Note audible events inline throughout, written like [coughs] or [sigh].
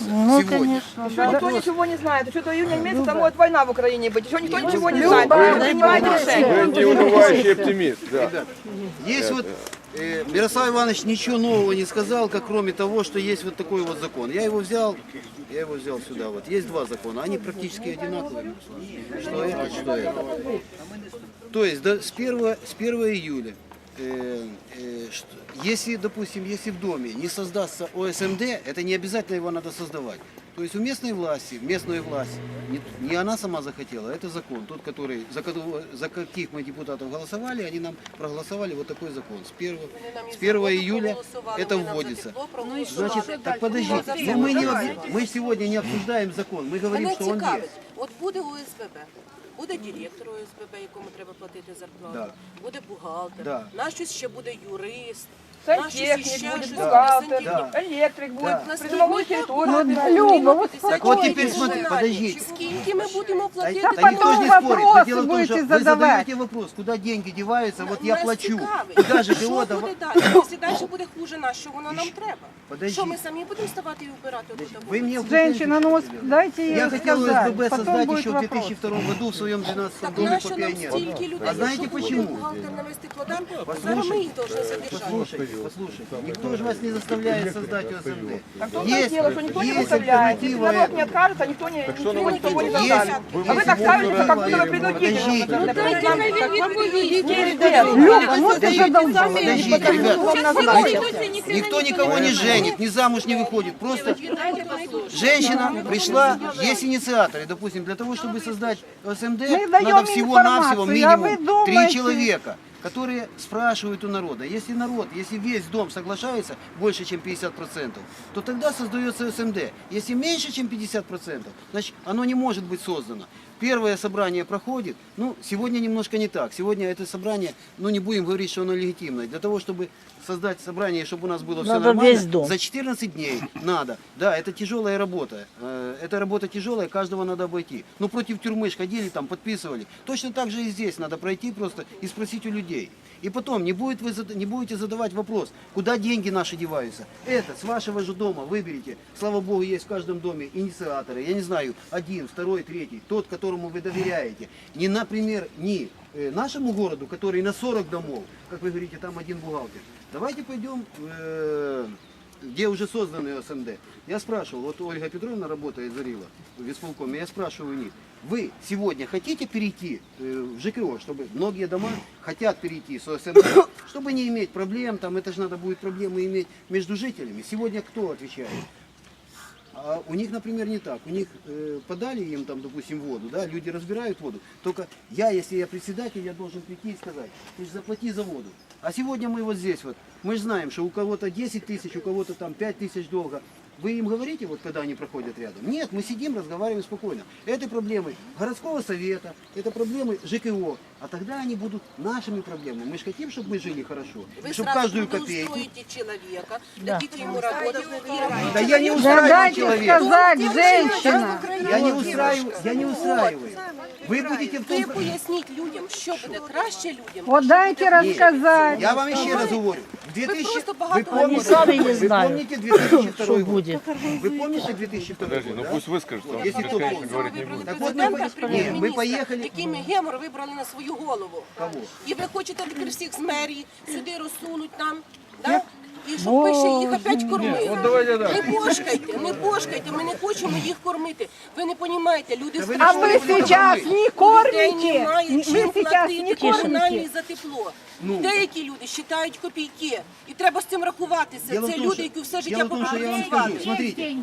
Ну, сегодня. конечно. Еще да. никто ничего не знает. Что до июня месяца может война в Украине быть. Еще никто ничего не знает. Принимайте решение. Неунывающий оптимист, есть вот э, Мирослав Иванович ничего нового не сказал, как кроме того, что есть вот такой вот закон. Я его взял, я его взял сюда. Вот есть два закона, они практически одинаковые. Что это, что это. То есть до, с 1, с 1 июля, если, допустим, если в доме не создастся ОСМД, это не обязательно его надо создавать. То есть у местной власти, местную власть, не, не она сама захотела, это закон, тот, который, за, которого- за каких мы депутатов голосовали, они нам проголосовали вот такой закон. С 1, с 1 июля это вводится. Значит, так подождите, ну, мы, не, мы сегодня не обсуждаем закон, мы говорим, что он есть. от буде ОСББ, буде директор ОСББ, якому треба платити зарплату, Да. буде бухгалтер, Да. на щось ще буде юрист, Сантехник ще будет, щось бухгалтер, Да. электрик будет, Да. На приземовую стрільну территорию. Ну, Люба, вот Так вот Ой, теперь смотри, жена, подождите. Скільки ми будемо Да, платити? да потом никто же не спорит. вопросы Но дело в том, будете что вы задавать. задаете вопрос, куда деньги деваются, вот я Нас плачу. цікавить, Куда же що ЖКО буде давай? далі? Якщо далі буде хуже нас, що воно нам треба? Подожди. Що ми самі будемо ставати і вбирати тут? Вы мне Женщина, ну вот дайте ей Я хотел сказать, СББ потом создать будет еще в вопрос. 2002 году в своем 12 Так доме нащо по нам пионеру. стільки людей? А знаете Якщо буде почему? бухгалтер навести кладан, зараз ми Послушайте, їх повинні задержати. послушайте. Никто же вас не заставляет создать ОСМД. Том-то и дело, что никто не есть заставляет. Если народ не этому. откажется, никто не, ничего ну, никого не есть- заставит. А вы так ставите, как будто вы принудительно. Принять. Нам так Люба, ну ты задолбала. Подождите, ребят. Никто никого не женит, ни замуж не выходит. Просто женщина пришла, есть инициаторы, допустим, для того, чтобы создать СМД, надо всего-навсего а минимум три человека которые спрашивают у народа. Если народ, если весь дом соглашается больше, чем 50%, то тогда создается СМД. Если меньше, чем 50%, значит оно не может быть создано. Первое собрание проходит, ну, сегодня немножко не так. Сегодня это собрание, ну, не будем говорить, что оно легитимное. Для того, чтобы создать собрание, чтобы у нас было все Надо нормально, весь дом. за 14 дней надо. Да, это тяжелая работа. Э, Эта работа тяжелая, каждого надо обойти. Ну, против тюрьмы ж ходили, там, подписывали. Точно так же и здесь надо пройти просто и спросить у людей. И потом, не, будет вы, не будете задавать вопрос, куда деньги наши деваются. Это с вашего же дома выберите. Слава Богу, есть в каждом доме инициаторы. Я не знаю, один, второй, третий. Тот, которому вы доверяете. Не, например, не э, нашему городу, который на 40 домов, как вы говорите, там один бухгалтер. Давайте пойдем, э, где уже созданы СМД. Я спрашивал, вот Ольга Петровна работает, Зарила, в исполкоме, я спрашиваю у них, вы сегодня хотите перейти э, в ЖКО, чтобы многие дома хотят перейти с ОСМД, [coughs] чтобы не иметь проблем, там это же надо будет проблемы иметь между жителями. Сегодня кто отвечает? А у них, например, не так. У них э, подали им там, допустим, воду, да, люди разбирают воду. Только я, если я председатель, я должен прийти и сказать, ты же заплати за воду. А сегодня мы вот здесь вот, мы же знаем, что у кого-то 10 тысяч, у кого-то там 5 тысяч долга. Вы им говорите, вот когда они проходят рядом? Нет, мы сидим, разговариваем спокойно. Это проблемы городского совета, это проблемы ЖКО. А тогда они будут нашими проблемами. Мы же хотим, чтобы мы жили хорошо. Вы чтобы сразу каждую копейку. трудоустроите человека, дадите ему работу, и Да я не Да устраиваю дайте человека. сказать, женщина. Я не устраиваю, я не устраиваю. Вы будете в Ви том... поясніть людям, що буде краще людям. Вот дайте рассказать. Я вам еще раз говорю. В 2000... просто Вы багато помните, сами не вы знают, помните 2002 Что год? [laughs] будет. Вы помните 2002 Подожди, год, ну да? пусть выскажется, он Если кто бесконечно помнит. говорить не будет. Так вот мы, Президента, по- Ні, ми прем'єр-міністра, поїхали. який ми гемор вибрали на свою голову. Кого? І ви хочете тепер всіх з мерії сюди розсунуть нам. Да? І щоб ви ще їх опять кормили. Не пошкайте, не пошкайте, ми не хочемо їх кормити. Ви не розумієте, люди ви А не вы Что вы сейчас думаете? не Людей кормите. немає Вы чим сейчас платити не комунальні кормите. за тепло. Деякі люди вважають копійки. І треба з цим рахуватися. Дело в Це том, люди, что- які все дело життя в том, что я вам скажу, попрацювали. смотрите,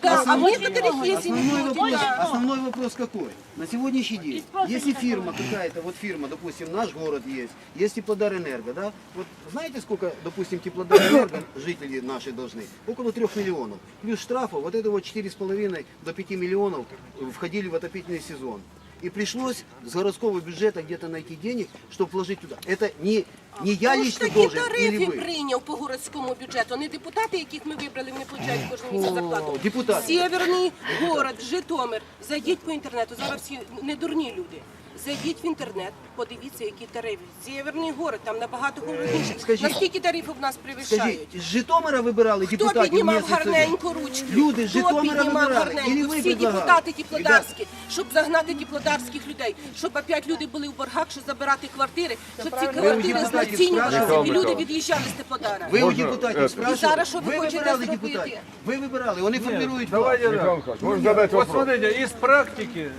Так, а в некоторых есть и не Основной платят. вопрос, Да. основной вопрос какой? На сегодняшний день, если фирма какая-то, вот фирма, допустим, наш город есть, есть Теплодарэнерго, да, вот знаете, сколько, допустим, Теплодарэнерго [coughs] жители наши должны? Около трех миллионов. Плюс штрафа, вот это вот 4,5 до 5 миллионов входили в отопительный сезон. И пришлось с городского бюджета где-то найти денег, чтобы вложить туда. Это не, не я Хто ж лично такі должен, или тарифи вы. прийняв по городському бюджету? Не депутати, яких ми вибрали, вони получають кожен місяць зарплату. депутати. Сєверний город, Житомир. Зайдіть по інтернету. Зараз всі не дурні люди. Зайдіть в інтернет, подивіться, які тарифи. Сєвєрний город, там набагато холодніше. Скажіть. Наскільки тарифи в нас перевищають? Скажіть, з Житомира вибирали Хто депутатів піднімав місяць один? гарненько ручки? Люди з Хто Житомира піднімав вибирали? гарненько? Или ви Всі предлагали? депутати теплодарські, щоб загнати теплодарських людей, щоб опять люди були в боргах, щоб забирати квартири, щоб ці квартири депутатів знецінювалися і спрашивали? люди від'їжджали з теплодара. Ви у депутатів это, спрашивали? зараз що ви хочете вибирали зробити? депутатів? Ви вибирали, вони власть. так. Михаил Михайлович, можно задать вопрос? смотрите, из практики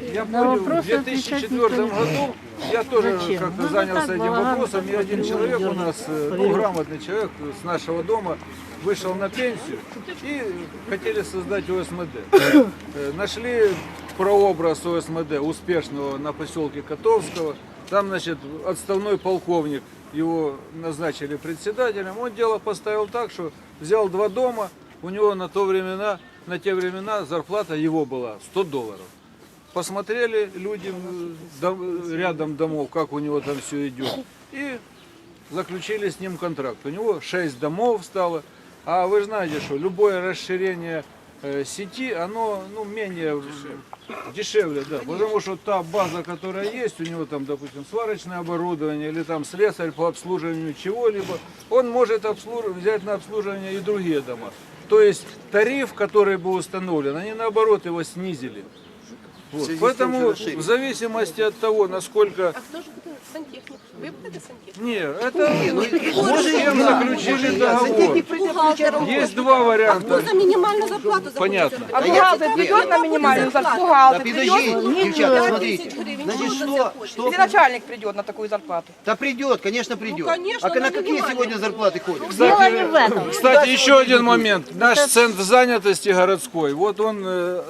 я понял, в вопросы 2004 году я тоже как-то занялся этим вопросом, и один человек у нас, э, ну, грамотный человек с нашего дома, вышел на пенсию и хотели создать ОСМД. Э, Нашли прообраз ОСМД успешного на поселке Котовского. Там, значит, отставной полковник, его назначили председателем. Он дело поставил так, что взял два дома, у него на то времена, на те времена зарплата его была 100 долларов. Посмотрели люди дом- рядом домов, как у него там все идет, и заключили с ним контракт. У него 6 домов стало, а вы знаете, что любое расширение э, сети, оно ну, менее м, дешевле, да, потому что та база, которая есть, у него там, допустим, сварочное оборудование или там слесарь по обслуживанию чего-либо, он может обслуж- взять на обслуживание и другие дома. То есть тариф, который был установлен, они наоборот его снизили. Вот. связи с тем, что Поэтому расширили. в зависимости от того, насколько... А хто ж буде сантехнік? Ви будете сантехнік? Не, это Може, с кем да, заключили може, я. договор. Сантехнік прийде Бухгалтером. Есть два А хто варианта. за мінімальну зарплату захоче Понятно. зробити? А Да я- бухгалтер Нет, придет на ну, минимальную зарплата. зарплату? Бухгалтер Да придет? подожди, девчата, Пять смотрите. тысяч гривен, Значит, кто что, захочет? что Или начальник придет на такую зарплату? Да придет, конечно, придет. конечно, а на на какие минимальную. сегодня зарплаты ходят? Кстати, кстати, еще один момент. Наш центр занятости городской, вот он э,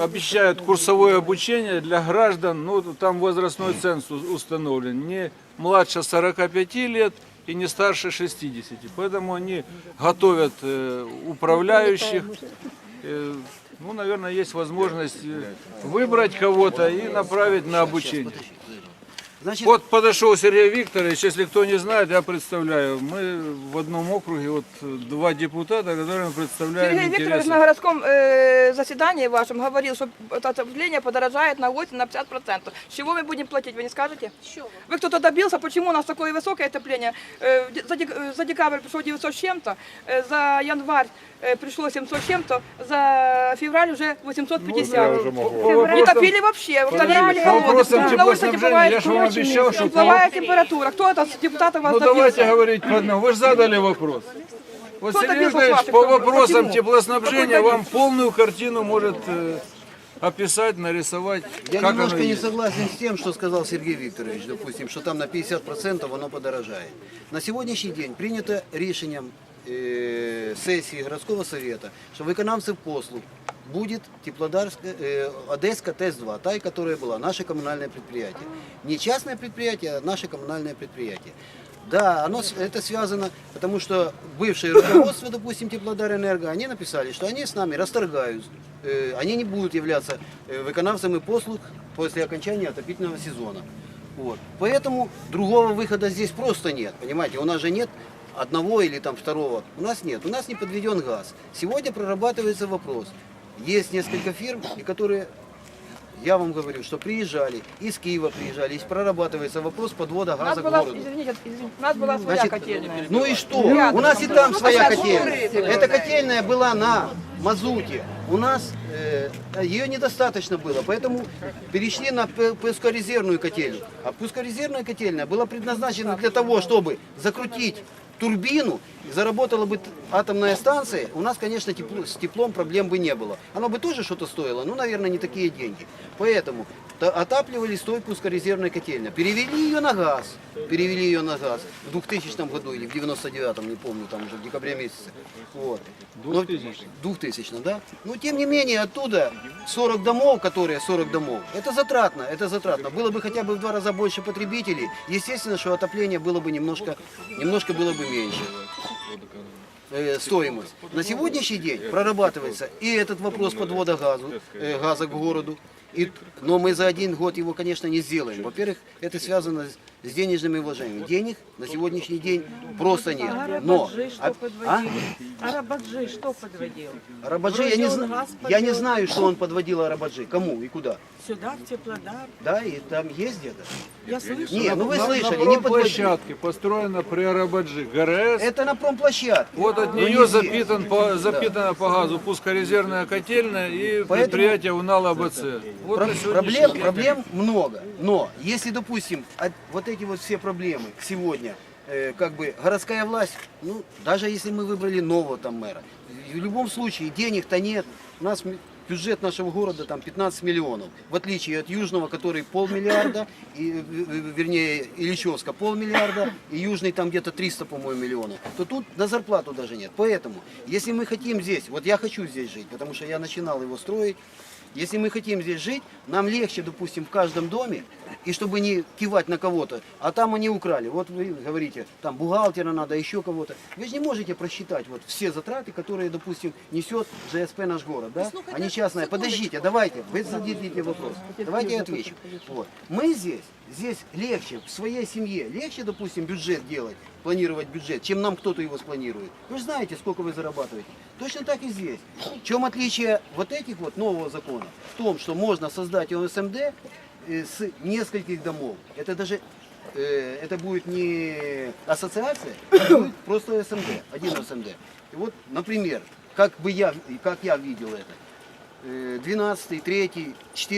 обещает курсовое обучение для граждан, ну там возрастной ценз установлен, не младше 45 лет и не старше 60. Поэтому они готовят э, управляющих. Э, ну, наверное, есть возможность э, выбрать кого-то и направить на обучение. Значит, Вот подошел Сергей Викторович, если кто не знает, я представляю. Мы в одном округе, вот два депутата, которые мы представляем Сергей Викторович интересы. на городском э, заседании вашем говорил, что отопление подорожает на 8 на 50%. С чего мы будем платить, вы не скажете? Ви? Вы кто-то добился, почему у нас такое высокое отопление? Э, За, дек- за декабрь пришло 900 с чем-то, э, за январь э, пришло 700 с чем-то, за февраль уже 850. Я уже могу. Не топили вообще. в Подожди, Феврале по вопросам холодно, на улице бывает я же вам очень обещал, что тепловая температура. Кто это с депутатов вас Ну добился? давайте говорить по одному. Вы же задали вопрос. Вот Сергей Викторович по вопросам Почему? теплоснабжения вам полную картину может э, описать, нарисовать, я как немножко не есть. согласен с тем, что сказал Сергей Викторович, допустим, что там на 50% оно подорожает. На сегодняшний день принято решением э, сессии городского совета, что виконавцев послуг будет Теплодарская, э, Одесска ТЭС-2, та, которая была, наше коммунальное предприятие. Не частное предприятие, а наше коммунальное предприятие. Да, оно, это связано, потому что бывшее руководство, допустим, Теплодарэнерго, они написали, что они с нами расторгают, э, они не будут являться э, виконавцами послуг после окончания отопительного сезона. Вот. Поэтому другого выхода здесь просто нет, понимаете, у нас же нет одного или там второго, у нас нет, у нас не подведен газ. Сегодня прорабатывается вопрос. Есть несколько фирм, которые я вам говорю, что приезжали, из Киева приезжали, и прорабатывается вопрос подвода У нас газа к была, городу. извините, извините, у нас была своя Значит, котельная. ну и что? У нас и там своя сейчас котельная. смотрите. Эта котельная была на мазуте. У нас э, ее недостаточно было, поэтому перешли на п- пускорезервную котельную. А пускорезервная котельная была предназначена для того, чтобы закрутить турбину, заработала бы атомная станция, у нас, конечно, тепло- с теплом проблем бы не было. Оно бы тоже что-то стоило, но, наверное, не такие деньги. Поэтому та- отапливали с той пускорезервной котельной. Перевели ее на газ. Перевели ее на газ в 2000 году или в 99 не помню, там уже в декабре месяце. Вот. Но- 2000. 2000, да? Но тем не менее оттуда 40 домов, которые 40 домов, это затратно, это затратно. Было бы хотя бы в два раза больше потребителей, естественно, что отопление было бы немножко, немножко было бы меньше э, стоимость. На сегодняшний день прорабатывается и этот вопрос подвода газу, э, газа к городу. И, но мы за один год его, конечно, не сделаем. Во-первых, это связано с денежными вложениями. Денег на сегодняшний день просто нет. Но, Арабаджи что а, а? подводил? Арабаджи что подводил? Арабаджи, я не, зна- я не знаю, что он подводил Арабаджи, кому и куда. Сюда, в Теплодар. Да, и там есть где-то. Я слышу. Не, ну вы на, слышали, на не площадке построена при Арабаджи ГРС. Это на промплощадке. Вот от Но не нее запитан по, запитана по газу пускорезервная котельная и Поэтому- предприятие УНАЛ АБЦ. Вот Про- на сегодняшний проблем, день- проблем много. Но если, допустим, от- вот эти вот все проблемы сегодня, э, как бы городская власть, ну, даже если мы выбрали нового там мэра, в любом случае денег-то нет. У нас бюджет нашего города там 15 миллионов, в отличие от Южного, который полмиллиарда, и, э, э, вернее, Ильичевска полмиллиарда, и Южный там где-то 300, по-моему, миллионов, то тут на зарплату даже нет. Поэтому, если мы хотим здесь, вот я хочу здесь жить, потому что я начинал его строить, если мы хотим здесь жить, нам легче, допустим, в каждом доме, и чтобы не кивать на кого-то, а там они украли. Вот вы говорите, там бухгалтера надо, еще кого-то. Вы же не можете просчитать вот все затраты, которые, допустим, несет ЖСП наш город, да? Они частные. секундочку. Подождите, давайте, вы зададите вопрос. Давайте я отвечу. Вот. Мы здесь, здесь легче, в своей семье, легче, допустим, бюджет делать, планировать бюджет, чем нам кто-то его спланирует. Вы же знаете, сколько вы зарабатываете. Точно так и здесь. В чем отличие вот этих вот нового закона? В том, что можно создать ОСМД э, с нескольких домов. Это даже э, это будет не ассоциация, это [coughs] будет просто СМД, один СМД. И вот, например, как бы я, как я видел это, э, 12, 3, 4